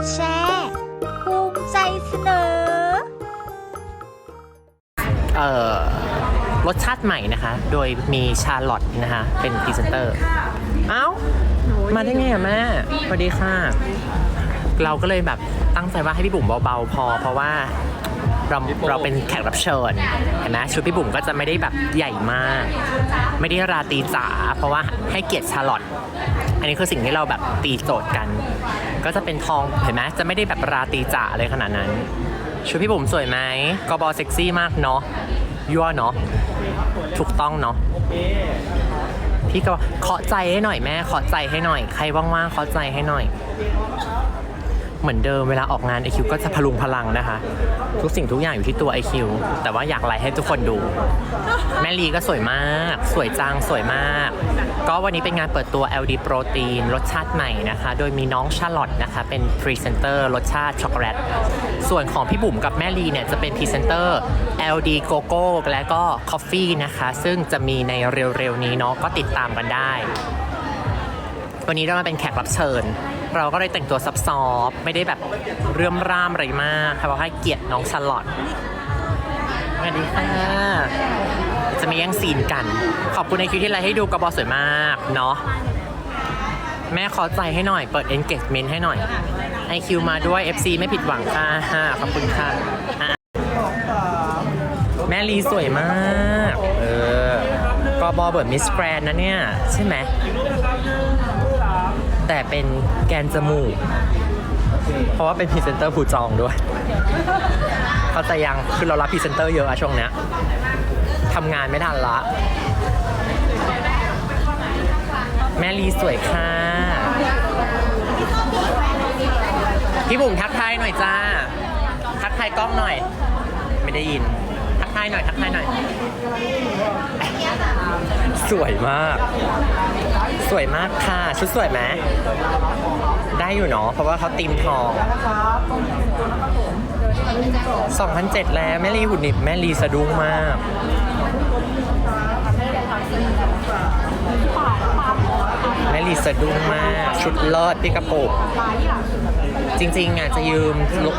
ดแชร์ภูมิใจเสนอ เอ่อรสชาติใหม่นะคะ โดยมีชาร์ลอตนะคะ เป็นพรีเซนเตอร์ เอ้า มาได้ไงอะแม่สวัสดีค่ะ เราก็เลยแบบตั้งใจว่าให้พี่บุ๋มเบาๆพอ เพราะว่าเราเราเป็นแขกรับเชิญเห็นไหมชุดพี่บุ๋มก็จะไม่ได้แบบใหญ่มาก ไม่ได้ราตรีจ๋าเพราะว่าให้เกียรติชาร์ลอตอันนี้คือสิ่งที่เราแบบตีโจทย์กัน ก็จะเป็นทองเห็นไหมจะไม่ได้แบบราตีจ่าเลยขนาดนั้น ชุดพี่บุ๋มสวยไหมกบอเซ็กซี่มากเนาะยั่วเนาะถูกต้องเนาะพี่ก็บอกเคาะใจให้หน่อยแม่เคาะใจให้หน่อย ใครว่างๆเคาะใจให้หน่อย เหมือนเดิมเวลาออกงานไอคิวก็จะพลุงพลังนะคะ ทุกสิ่งทุกอย่างอยู่ที่ตัวไอคิวแต่ว่าอยากไลฟ์ให้ทุกคนดู แม่ลีก็สวยมาก สวยจังสวยมาก ก็วันนี้เป็นงานเปิดตัว LD โปรตีนรสชาติใหม่นะคะ โดยมีน้องชาลอตนะคะ เป็นพรีเซนเตอร์รสชาติช็อกโกแลตส่วนของพี่บุ๋มกับแม่ลีเนี่ยจะเป็นพรีเซนเตอร์ LD โกโก้และก็คอฟฟี่นะคะ ซึ่งจะมีในเร็วๆนี้เนาะก็ติดตามกันได้ วันนี้เรามาเป็นแขกรับเชิญ เราก็เลยแต่งตัวซับซ้อนไม่ได้แบบเรื่มร่ามอะไรมากค่ะเพราะให้เกียรติน้องชลอตสวัสดีค่ะจะไม่แย่งซีนกัน ขอบคุณในคิวที่ไลฟ์ให้ดูกระบอกสวยมากเนาะแม่ขอใจให้หน่อย เปิด engagement ให้หน่อยไอคิวมาด้วย FC ไม่ผิดหวังค่ะขอบคุณค่ะ แม่ลีสวยมาก เออกบอเบิร์ดมิสแกรนนะเนี่ย ใช่ไหม แต่เป็นแกนจมูก เพราะว่าเป็นพรีเซนเตอร์ผู้จองด้วย เข้าใจยังคือเรารับพรีเซนเตอร์เยอะอะช่วงเนี้ยทำงานไม่ทันละ แม่ลีสวยค่ะ พี่บุ๋มทักทายหน่อยจ้า ทักทายกล้องหน่อย ไม่ได้ยิน ทักทายหน่อยทักทายหน่อย สวยมาก สวยมากค่ะ ชุดสวยไหมได้อยู่เนาะเพราะว่าเขาตีมทอง2,007แล้ว แม่ลีหุ่นนิบแม่ลีสะดุ้งมากแม่ลีสะดุ้งมาก ชุดเลิศพี่กระปุก จริงๆอะจะยืม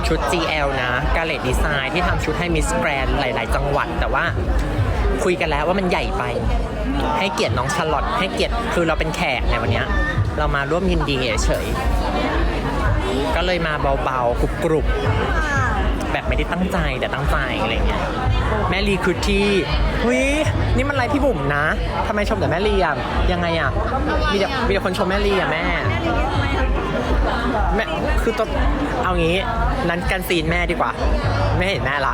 ชุด GL นะกาเลตดีไซน์ที่ทำชุดให้มิสแกรนหลาย ๆ จังหวัด แต่ว่าคุยกันแล้วว่ามันใหญ่ไป ให้เกียรติน้องชาร์ลอตให้เกียรติคือเราเป็นแขกในวันเนี้ยเรามาร่วมยินดีเฉยๆก็เลยมาเบาๆกรุบๆแบบไม่ได้ตั้งใจแต่ตั้งใจอะไรเงี้ยแม่ลีคือที่วินี่มันอะไรพี่บุ๋มนะทำไมชมแต่แม่ลีอะยังไงอะมีแต่มีแต่คนชมแม่ลีอะแม่ แม่คือตัวเอางี้นั้นกันซีนแม่ดีกว่า ไม่เห็นแม่ละ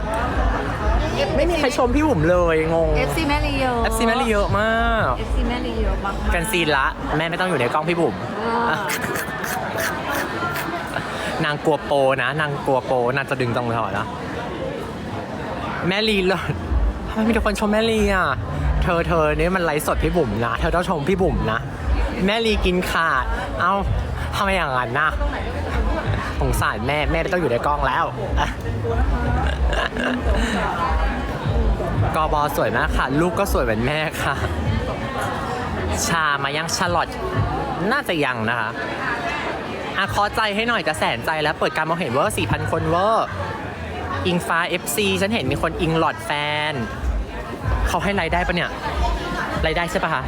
ไม่มีใครชมพี่บุ๋มเลยงง FC แม่ลีเยอะ FC แม่ลีเยอะมาก FC แม่ลีเยอะมากๆกันซีนละแม่ไม่ต้องอยู่ในกล้องพี่บุ๋มอ่านางกลัวโปนะ นางกลัวโปนางจะดึงตรงถอดนะแม่ลีเลยทำไมมีแต่คนชมแม่ลีอะ เธอเธอนี่มันไลฟ์สดพี่บุ๋มนะ เธอต้องชมพี่บุ๋มนะ แม่ลีกินขาด เอ้า ทำไมอย่างนั้นนะสงสารแม่แม่ไม่ต้องอยู่ในกล้องแล้ว กอบอสวยมากค่ะ ลูกก็สวยเหมือนแม่ค่ะ ชามายังชาลอตน่าจะยังนะคะอะขอใจให้หน่อยจะแสนใจแล้วเปิดการมองเห็นเวอร์4,000 คนเวอร์ อิงฟ้า FC ฉันเห็นมีคนอิงหลอดแฟน เขาให้รายได้ปะเนี่ย รายได้ใช่ปะคะ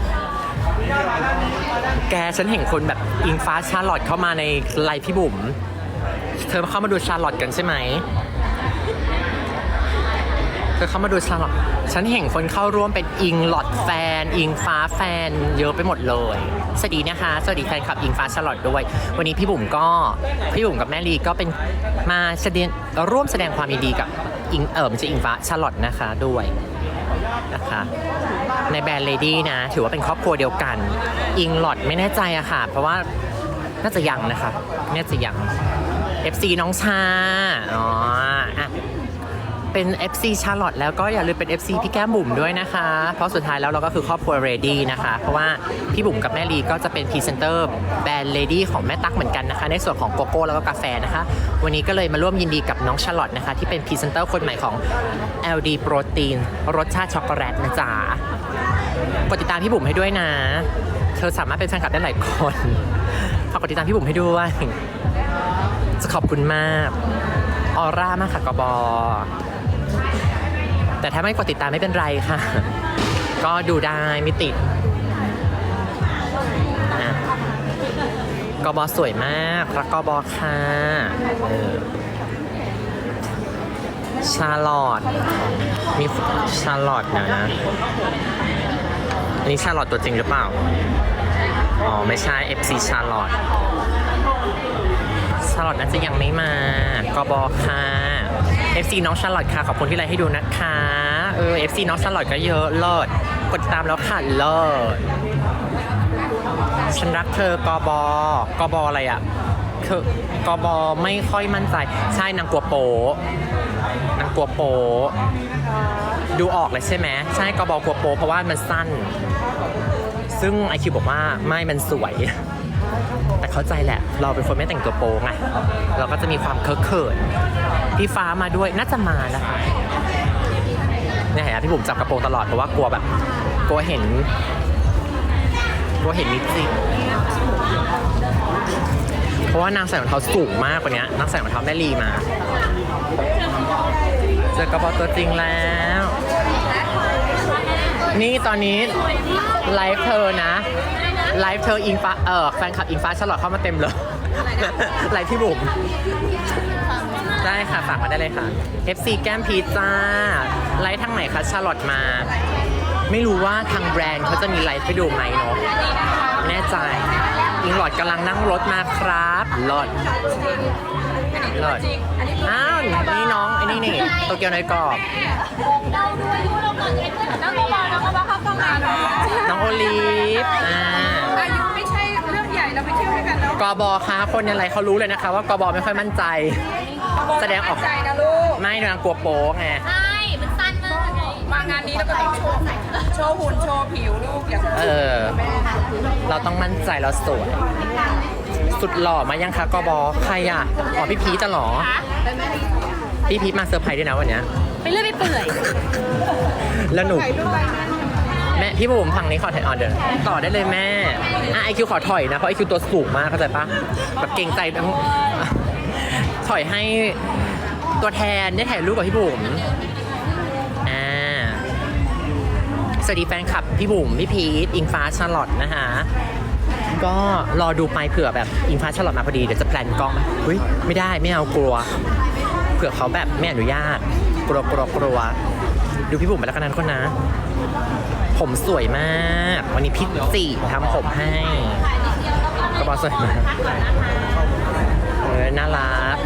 แกฉันเห็นคนแบบอิงฟ้าชาร์ลอตเข้ามาในไลฟ์พี่บุ๋ม เธอเข้ามาดูชาร์ลอตกันใช่ไหม เธอเข้ามาดูชาร์ลอต ฉันเห็นคนเข้าร่วมเป็นอิงหลอดแฟน อิงฟ้าแฟน เยอะไปหมดเลย สวัสดีนะคะ สวัสดีแฟนคลับอิงฟ้าชาร์ลอตด้วย วันนี้พี่บุ๋มก็ พี่บุ๋มกับแม่ลีก็เป็นมาแสดงร่วมแสดงความยินดีกับอิงเอิมจะอิงฟ้าชาร์ลอตนะคะด้วย นะคะ ในแบรนด์เลดี้นะ ถือว่าเป็นครอบครัวเดียวกัน อิงหลอดไม่แน่ใจอะค่ะ เพราะว่าน่าจะยังนะคะ น่าจะยัง FC น้องชา อ๋ออะ เป็น FC ชาร์ลอตแล้วก็อย่าลืมเป็น FC พี่แก้มบุ๋มด้วยนะคะ เพราะสุดท้ายแล้วเราก็คือครอบครัวเรดี้นะคะ เพราะว่าพี่บุ๋มกับแม่ลีก็จะเป็นพรีเซนเตอร์แบรนด์เลดี้ของแม่ตั๊กเหมือนกันนะคะ ในส่วนของโกโก้แล้วก็กาแฟนะคะ วันนี้ก็เลยมาร่วมยินดีกับน้องชาร์ลอตนะคะ ที่เป็นพรีเซนเตอร์คนใหม่ของ LD โปรตีนรสชาติช็อกโกแลตนะจ๊ะกดติดตามพี่บุ๋มให้ด้วยนะ เธอสามารถเป็นแฟนคลับได้หลายคนฝากกดติดตามพี่บุ๋มให้ด้วย จะขอบคุณมาก ออร่ามากค่ะกบอ แต่ถ้าไม่กดติดตามไม่เป็นไรค่ะ ก็ดูได้ไม่ติดกบอสวยมากรักกบอค่ะชาลอตมีชาลอตนะอันนี้ชาลอตตัวจริงหรือเปล่า อ๋อ ไม่ใช่ FC ชาลอตชาลอตน่าจะยังไม่มากบอค่ะ FC น้องชาลอตค่ะ ขอบคุณที่ไลค์ให้ดูนะคะ เออ FC น้องชาลอตก็เยอะเลิศกดติดตามแล้วค่ะเลิศฉันรักเธอกบอกบออะไรอะคือกบอไม่ค่อยมั่นใจ ใช่นางกลัวโปนางกลัวโปดูออกเลยใช่ไหมใช่กบอกลัวโป เพราะว่ามันสั้น ซึ่งไอคิวบอกว่าไม่มันสวย แต่เข้าใจแหละ เราเป็นคนไม่แต่งตัวโปไงเราก็จะมีความเคอะเขินพี่ฟ้ามาด้วยน่าจะมานะคะเนี่ยเห็นไหมพี่บุ๋มจับกระโปรงตลอดเพราะว่ากลัวแบบกลัวเห็นกลัวเห็นนิดจิเพราะว่านางใส่รองเท้าสูงมากกว่านี้นางใส่รองเท้าแม่ลีมาเจอกระเป๋าตัวจริงแล้ว นี่ตอนนี้ไลฟ์เธอนะ ไลฟ์เธออิงฟ้าเออแฟนคลับอิงฟ้าฉลอดเข้ามาเต็มเลยไลฟ์พี่บุ๋มได้ค่ะ ฝากมาได้เลยค่ะ FC แก้มพีจ้า ไลฟ์ทางไหนคะชาลอตมา ไม่รู้ว่าทางแบรนด์เขาจะมีไลฟ์ให้ดูไหมเนาะแน่ใจอิงหลอดกำลังนั่งรถมาครับ หลอดหลอดอ้าวนี่น้องไอ้นี่นี่โตเกียวในอยกรอบน้องโมบอลน้องโมบอลเข้ากล้องงานเนาะน้องโอลิฟอ่าอายุไม่ใช่ เรื่องใหญ่เราไปเที่ยวด้วยกันเนาะกบคะคนอะไรเขารู้เลยนะคะว่ากบไม่ค่อยมั่นใจ แสดงออก ใจนะลูก ไม่นางกลัวโป๊ไงใช่ มันสั้นมากไงมางานนี้แล้วก็ต้องโชว์โชว์หุ่นโชว์ผิวลูกอย่าเออ เราต้องมั่นใจเราสวยสุดหล่อมายังคะกบใครอะอ๋อพี่พีจะหรอพี่พีทมาเซอร์ไพรส์ด้วยนะวันเนี้ย ไปเรื่อยไปเปื่อย แล้วหนู แม่พี่บุ๋มพังนี้ขอถ่ายออเดอร์ต่อได้เลยแม่อะไอคิวขอถอยนะ เพราะไอคิวตัวสูงมากเข้าใจปะแบบเกรงใจทั้งถอยให้ตัวแทนได้ถ่ายรูปกับพี่บุ๋มอ่าสวัสดีแฟนคลับพี่บุ๋มพี่พีทอิงฟ้าชาร์ลอตนะคะก็รอดูไปเผื่อแบบอิงฟ้าชาร์ลอตมาพอดีเดี๋ยวจะแพลนกล้องเฮ้ยไม่ได้ไม่เอากลัว เผื่อเขาแบบไม่อนุญาตกลัวกลัวกลัวดูพี่บุ๋มไปแล้วกันนั้นคนนะ ผมสวยมาก วันนี้พี่จีทำผมให้กระบอกสวยมากเออน่ารัก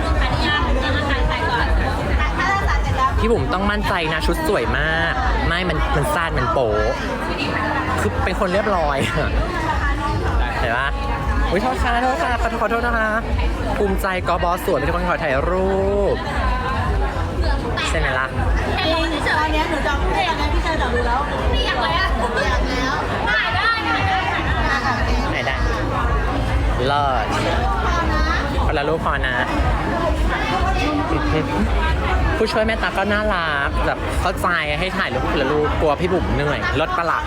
พี่บุ๋มต้องมั่นใจนะชุดสวยมาก ไม่มันมันสั้นมันโป๊คือเป็นคนเรียบร้อยเห็นปะอุ้ยโทษค่ะโทษค่ะขอโทษนะคะภูมิใจกอบอสวยเป็นคนขอถ่ายรูป ใช่ไหมล่ะตอนนี้หนูจองไม่อยากแล้วพี่เจอจองดูแล้วไม่อยากแล้วอยากแล้วถ่ายได้ถ่ายได้ถ่ายได้ไหนได้เลิศคนละรูปพอนะ ผู้ช่วยแม่ตาก็น่ารักแบบเข้าใจให้ถ่ายรูปคนละรูปกลัวพี่บุ๋มเหนื่อยลดประหลัก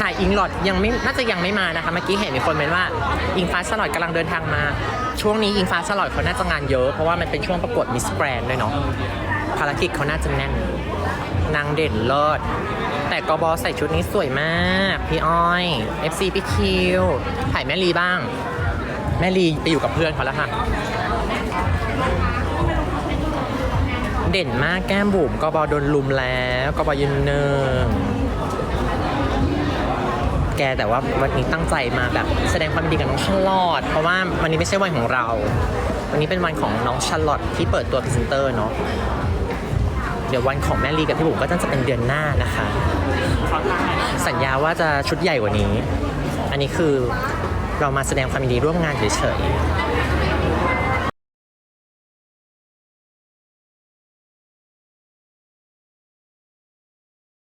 ถ่ายอิงหลอดยังไม่น่าจะยังไม่มานะคะ เมื่อกี้เห็นมีคนเป็นว่าอิงฟ้าฉลอดกำลังเดินทางมา ช่วงนี้อิงฟ้าฉลอดเขาน่าจะงานเยอะ เพราะว่ามันเป็นช่วงประกวดมิสแกรนด้วยเนาะ ภารกิจเขาน่าจะแน่น นางเด่นเลิศแต่กบอใส่ชุดนี้สวยมาก พี่อ้อย FC พี่คิว ถ่ายแม่ลีบ้าง แม่ลีไปอยู่กับเพื่อนเขาแล้วค่ะ เด่นมากแก้มบุ๋มกบอโดนลุมแล้วกบอยืนหนึ่งแกแต่ว่าวันนี้ตั้งใจมาแบบแสดงความดีกับน้องชาลอตเพราะว่าวันนี้ไม่ใช่วันของเรา วันนี้เป็นวันของน้องชาลอตที่เปิดตัวพรีเซนเตอร์เนาะ เดี๋ยววันของแม่ลีกับพี่บุ๋มก็น่าจะเป็นเดือนหน้านะคะ สัญญาว่าจะชุดใหญ่กว่านี้ อันนี้คือเรามาแสดงความยินดีร่วมงานเฉย